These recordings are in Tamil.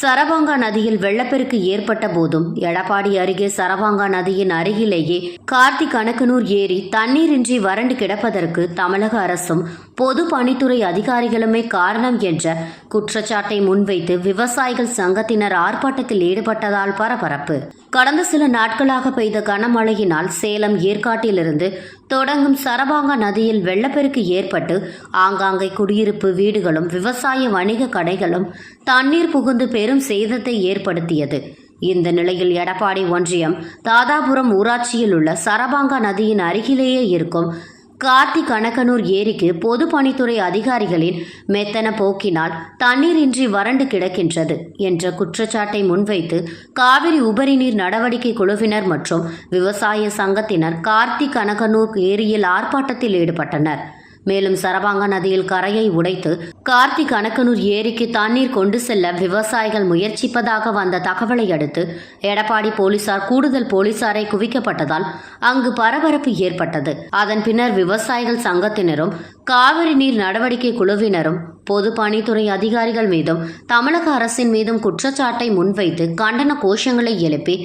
சரபாங்கா நதியில் வெள்ளப்பெருக்கு ஏற்பட்ட போதும் எடப்பாடி அருகே சரபாங்கா நதியின் அருகிலேயே கார்த்திக் கணக்கனூர் ஏரி தண்ணீரின்றி வறண்டு கிடப்பதற்கு தமிழக அரசும் பொது பணித்துறை அதிகாரிகளுமே காரணம் என்ற குற்றச்சாட்டை முன்வைத்து விவசாயிகள் சங்கத்தினர் ஆர்ப்பாட்டத்தில் ஈடுபட்டதால் பரபரப்பு. கடந்த சில நாட்களாக பெய்த கனமழையினால் சேலம் ஏற்காட்டிலிருந்து தொடங்கும் சரபாங்கா நதியில் வெள்ளப்பெருக்கு ஏற்பட்டு ஆங்காங்கே குடியிருப்பு வீடுகளும் விவசாய வணிக கடைகளும் தண்ணீர் புகுந்து பெரும் சேதத்தை ஏற்படுத்தியது. இந்த நிலையில் எடப்பாடி ஒன்றியம் தாதாபுரம் ஊராட்சியில் உள்ள சரபாங்கா நதியின் அருகிலேயே இருக்கும் கார்த்தி கணக்கனூர் ஏரிக்கு பொதுப்பணித்துறை அதிகாரிகளின் மெத்தன போக்கினால் தண்ணீரின்றி வறண்டு கிடக்கின்றது என்ற குற்றச்சாட்டை முன்வைத்து காவிரி உபரிநீர் நடவடிக்கை குழுவினர் மற்றும் விவசாய சங்கத்தினர் கார்த்தி கணக்கனூர் ஏரியில் ஆர்ப்பாட்டத்தில் ஈடுபட்டனர். மேலும் சரபாங்கா நதியில் கரையை உடைத்து கார்த்தி கணக்கனூர் ஏரிக்கு தண்ணீர் கொண்டு செல்ல விவசாயிகள் முயற்சிப்பதாக வந்த தகவலை அடுத்து எடப்பாடி போலீசார் கூடுதல் போலீசாரை குவிக்கப்பட்டதால் அங்கு பரபரப்பு ஏற்பட்டது. அதன் பின்னர் விவசாயிகள் சங்கத்தினரும் காவிரி நீர் நடவடிக்கை குழுவினரும் பொது பணித்துறை அதிகாரிகள் மீதும் தமிழக அரசின் மீதும் குற்றச்சாட்டை முன்வைத்து கண்டன கோஷங்களை எழுப்பி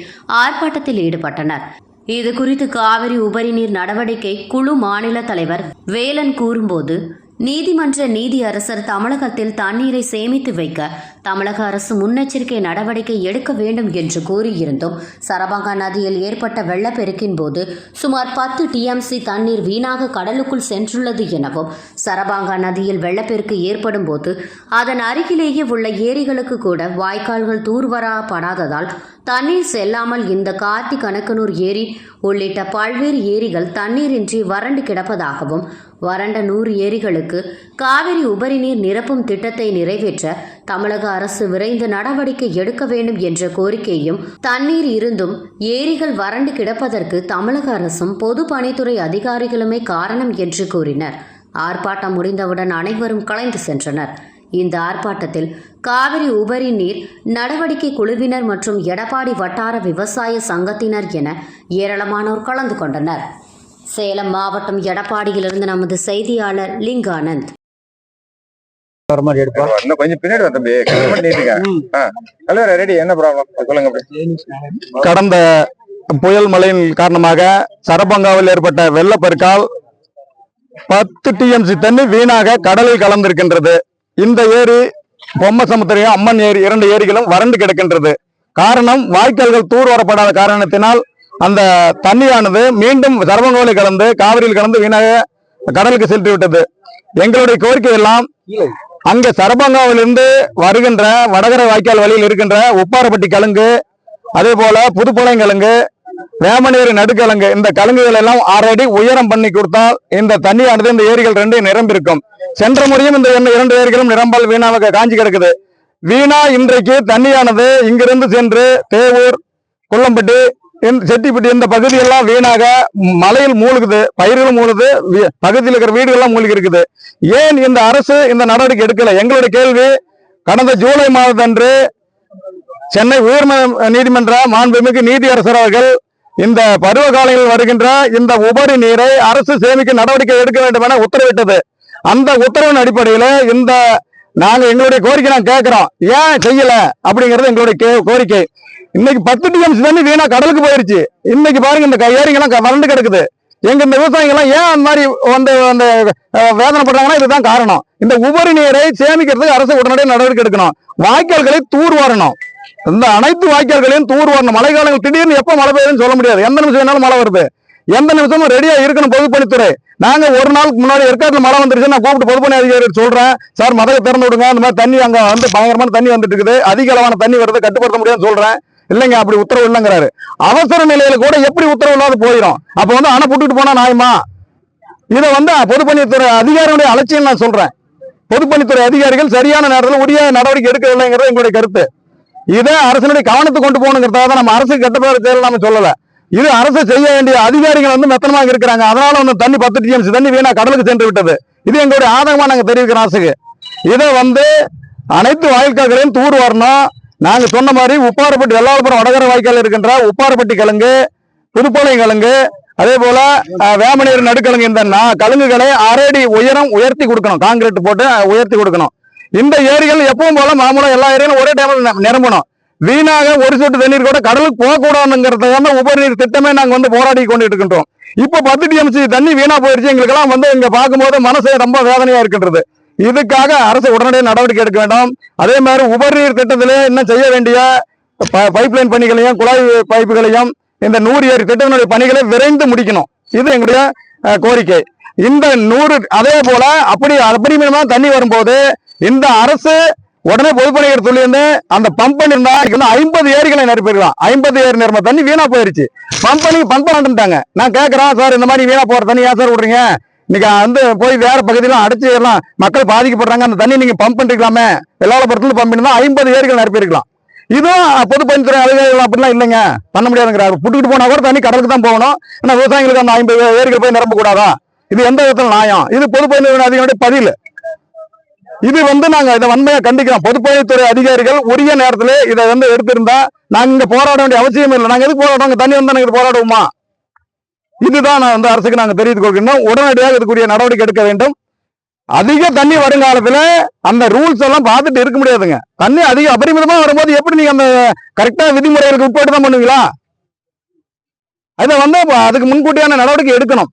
ஆர்ப்பாட்டத்தில் ஈடுபட்டனர். இது குறித்து காவிரி உபரிநீர் நடவடிக்கை குழு மாநில தலைவர் வேலன் கூறும்போது நீதிமன்ற நீதியரசர் தமிழகத்தில் தண்ணீரை சேமித்து வைக்க தமிழக அரசு முன்னெச்சரிக்கை நடவடிக்கை எடுக்க வேண்டும் என்று கூறியிருந்தோம். சரபாங்கா நதியில் ஏற்பட்ட வெள்ளப்பெருக்கின் போது சுமார் பத்து டிஎம்சி தண்ணீர் வீணாக கடலுக்குள் சென்றுள்ளது எனவும் சரபாங்கா நதியில் வெள்ளப்பெருக்கு ஏற்படும் போது அதன் அருகிலேயே உள்ள ஏரிகளுக்கு கூட வாய்க்கால்கள் தூர்வரப்படாததால் தண்ணீர் செல்லாமல் இந்த கார்த்தி கணக்கனூர் ஏரி உள்ளிட்ட பல்வேறு ஏரிகள் தண்ணீரின்றி வறண்டு கிடப்பதாகவும் வறண்ட நூறு ஏரிகளுக்கு காவிரி உபரி நீர் நிரப்பும் திட்டத்தை நிறைவேற்ற தமிழக அரசு விரைந்து நடவடிக்கை எடுக்க வேண்டும் என்ற கோரிக்கையும் தண்ணீர் இருந்தும் ஏரிகள் வறண்டு கிடப்பதற்கு தமிழக அரசும் பொது பணித்துறை அதிகாரிகளுமே காரணம் என்று கூறினர். ஆர்ப்பாட்டம் முடிந்தவுடன் அனைவரும் கலைந்து சென்றனர். இந்த ஆர்ப்பாட்டத்தில் காவிரி உபரி நீர் நடவடிக்கை குழுவினர் மற்றும் எடப்பாடி வட்டார விவசாய சங்கத்தினர் என ஏராளமானோர் கலந்து கொண்டனர். சேலம் மாவட்டம் எடப்பாடியிலிருந்து நமது செய்தியாளர் லிங்கானந்த். வர மாதிரி எடுப்பா. இன்னும் கொஞ்சம் பின்னாடி வா தம்பி. கட் பண்ணி நீட்டுங்க கலர் ரெடி என்ன ப்ராப்ளம் சொல்லுங்க கடந்த புயல் மழையின் காரணமாக சரபங்காவில் ஏற்பட்ட வெள்ளப்பெருக்கால் பத்து டிஎம்சி தண்ணி வீணாக கடலில் கலந்திருக்கின்றது. இந்த ஏரி பொம்மசமுத்திரம் அம்மன் ஏரி இரண்டு ஏரிகளும் வறண்டு கிடக்கின்றது. காரணம் வாய்க்கால்கள் தூர் வரப்படாத காரணத்தினால் அந்த தண்ணியானது மீண்டும் சரபங்காவில் கலந்து காவிரியில் கலந்து வீணாக கடலுக்கு சென்று விட்டது எங்களுடைய கோரிக்கை எல்லாம் அங்கே சரபங்காவிலிருந்து வருகின்ற வடகரை வாய்க்கால் வழியில் இருக்கின்ற உப்பாரப்பட்டி கலுங்கு அதே போல புதுப்பாளையம் கலுங்கு வேமநேரி நடுக்கலங்கு இந்த கலுங்குகள் எல்லாம் ஆறடி உயரம் பண்ணி கொடுத்தால் இந்த தண்ணியானது இந்த ஏரிகள் ரெண்டையும் நிரம்பிருக்கும் சென்ற முறையும் இந்த இரண்டு- இரண்டு ஏரிகளும் நிரம்பல் வீணாக காஞ்சி கிடக்குது. வீணா இன்றைக்கு தண்ணியானது இங்கிருந்து சென்று தேவூர் குள்ளம்பட்டி செட்டிப்பட்டி இந்த பகுதியெல்லாம் வீணாக மலையில் மூழ்குது பயிர்களும் மூழுது வீ- பகுதியில் இருக்கிற வீடுகள்லாம் மூழ்கி இருக்குது ஏன் இந்த அரசு இந்த நடவடிக்கை எடுக்கல? எங்களுடைய கேள்வி கடந்த ஜூலை மாதத்தன்று சென்னை உயர் நீதிமன்ற மாண்புமிகு நீதியரசர் அவர்கள் இந்த பருவ காலங்களில் வருகின்ற இந்த உபரி நீரை அரசு சேமிக்க நடவடிக்கை எடுக்க வேண்டும் என உத்தரவிட்டது. அந்த உத்தரவின் அடிப்படையில் இந்த நாங்க எங்களுடைய கோரிக்கை நாங்க கேட்கிறோம் ஏன் செய்யல? அப்படிங்கிறது எங்களுடைய கே- கோரிக்கை. இன்னைக்கு பத்து டிஎம்சி தண்ணி வீணா கடலுக்கு போயிருச்சு. இன்னைக்கு பாருங்க இந்த ஏரிங்கெல்லாம் க- வறண்டு கிடக்குது. எங்க இந்த விவசாயிகள் எல்லாம் ஏன் அந்த மாதிரி வந்து அந்த வேதனைப்படுறாங்கன்னா இதுதான் காரணம். இந்த உபரி நீரை சேமிக்கிறதுக்கு அரசு உடனடியாக நடவடிக்கை எடுக்கணும். வாய்க்கால்களை தூர் வரணும். இந்த அனைத்து வாய்க்கால்களையும் தூர் வரணும். மழைக்காலங்கள் திடீர்னு எப்போ மழை பெய்யுதுன்னு சொல்ல முடியாது. எந்த நிமிஷம் வேணாலும் மழை வருது. எந்த நிமிஷமும் ரெடியா இருக்கணும் பொதுப்பணித்துறை. நாங்க ஒரு நாளுக்கு முன்னாடி ஏற்காட்டுல மழை வந்துருச்சு நான் கூப்பிட்டு பொதுப்பணி அதிகாரி சொல்றேன். சார் மதக திறந்து விடுங்க. அந்த மாதிரி தண்ணி அங்க வந்து பயங்கரமான தண்ணி வந்துட்டு இருக்குது. அதிக அளவான தண்ணி வருது. கட்டுப்படுத்த முடியாதுன்னு சொல்றேன். இல்லைங்க அப்படி உத்தரவு இல்லைங்கிறாரு. அவசர நிலையில கூட எப்படி உத்தரவு இல்லாத போயிடும் அப்ப வந்து அணை புட்டுட்டு போனா நாயமா இதை வந்து பொதுப்பணித்துறை அதிகாரியுடைய அலட்சியம் நான் சொல்றேன். பொதுப்பணித்துறை அதிகாரிகள் சரியான நேரத்தில் உரிய நடவடிக்கை எடுக்கவில்லைங்கிறது எங்களுடைய கருத்து. இதை அரசனுடைய கவனத்துக்கு கொண்டு போகணுங்கிறதாக தான் நம்ம அரசு கட்டுப்பாடு பேர் செயல் நம்ம சொல்லலை. இது அரசு செய்ய வேண்டிய அதிகாரிகள் வந்து மெத்தனமாக இருக்கிறாங்க. அதனால வந்து தண்ணி பத்து டிஎம்சி தண்ணி வீணா கடலுக்கு சென்று விட்டது. இது எங்களுடைய ஆதங்கமா நாங்க தெரிவிக்கிறோம் அரசுக்கு. இதை வந்து அனைத்து வாய்க்கால்களையும் தூர் வரணும். நாங்க சொன்ன மாதிரி உப்பாரப்பட்டி வெள்ளாவரப்புறம் வடகர வாய்க்கால் இருக்கின்ற உப்பாரப்பட்டி கிழங்கு புதுப்பாளையம் கிழங்கு அதே போல வேமநீர் நடுக்கிழங்கு இந்த கழுங்குகளை அரடி உயரம் உயர்த்தி கொடுக்கணும். காங்கிரீட் போட்டு உயர்த்தி கொடுக்கணும். இந்த ஏரிகள் எப்பவும் போல மாமூலம் எல்லா ஏரியும் ஒரே டைம்ல நிரம்பணும். வீணாக ஒரு சொட்டு தண்ணீர் கூட கடலுக்கு போகக்கூடாதுங்கிறதுக்கான உபரிநீர் திட்டமே நாங்கள் வந்து போராடி கொண்டு இருக்கின்றோம் இப்போ பத்து டிஎம்சி தண்ணி வீணா போயிடுச்சு எங்களுக்கெல்லாம் வந்து இங்கே பார்க்கும்போது மனசு ரொம்ப வேதனையாக இருக்கின்றது. இதுக்காக அரசு உடனடியாக நடவடிக்கை எடுக்க வேண்டும். அதே மாதிரி உபரிநீர் திட்டத்திலே இன்னும் செய்ய வேண்டிய பைப் லைன் பணிகளையும் குழாய் பைப்புகளையும் இந்த நூறு ஏரி திட்டத்தினுடைய பணிகளை விரைந்து முடிக்கணும். இது எங்களுடைய கோரிக்கை. இந்த நூறு அதே போல அப்படி அப்படி தண்ணி வரும்போது இந்த அரசு உடனே பொதுப்பணிகள் சொல்லியிருந்து அந்த பம்ப் பண்ணிருந்தா இன்னும் ஐம்பது ஏரிகளை நிரப்பிருக்கலாம் ஐம்பது ஏரி நிரம்ப தண்ணி வீணா போயிருச்சு. பம்ப் பண்ணி பம்ப் பண்ணிட்டாங்க நான் கேட்கறேன் சார் இந்த மாதிரி வீணா போற தண்ணி ஏன் சார் விடுறீங்க? இன்னைக்கு வந்து போய் வேற பகுதியெல்லாம் அடைச்சு எல்லாம் மக்கள் பாதிக்கப்படுறாங்க. அந்த தண்ணி நீங்க பம்ப் பண்ணிருக்கலாமே வெள்ளாளபுரத்துல பம்ப் பண்ணிருந்தா ஐம்பது ஏரிகள் நிரப்பிருக்கலாம் இதுவும் பொதுப்பணித்துறை அதிகாரிகள் அப்படிலாம் இல்லைங்க. பண்ண முடியாதுங்கிறாரு. புட்டுக்கிட்டு போனா கூட தண்ணி கடலுக்கு தான் போகணும். ஆனா விவசாயிகளுக்கு அந்த ஐம்பது ஏரிகள் போய் நிரம்ப கூடாதா இது எந்த விதத்துல நியாயம்? இது பொதுப்பணித்துறை அதிகாரியுடைய பதில். இது வந்து நாங்க இதை வன்மையா கண்டிக்கிறோம். பொதுப்பணித்துறை அதிகாரிகள் உரிய நேரத்தில் இதை வந்து எடுத்திருந்தா நாங்க இங்க போராட வேண்டிய அவசியம் இல்லை. நாங்க எதுக்கு போராடுறோம்? தண்ணி வந்து நாங்க போராடுவோமா? இதுதான் நான் வந்து அரசுக்கு நாங்க தெரிவித்துக் கொள்கின்றோம். உடனடியாக இதுக்குரிய நடவடிக்கை எடுக்க வேண்டும். அதிக தண்ணி வருங்காலத்துல அந்த ரூல்ஸ் எல்லாம் பார்த்துட்டு இருக்க முடியாதுங்க. தண்ணி அதிக அபரிமிதமா வரும்போது எப்படி நீங்க அந்த கரெக்டா விதிமுறைகளுக்கு உட்பட்டு தான் பண்ணுவீங்களா? அதை வந்து அதுக்கு முன்கூட்டியான நடவடிக்கை எடுக்கணும்.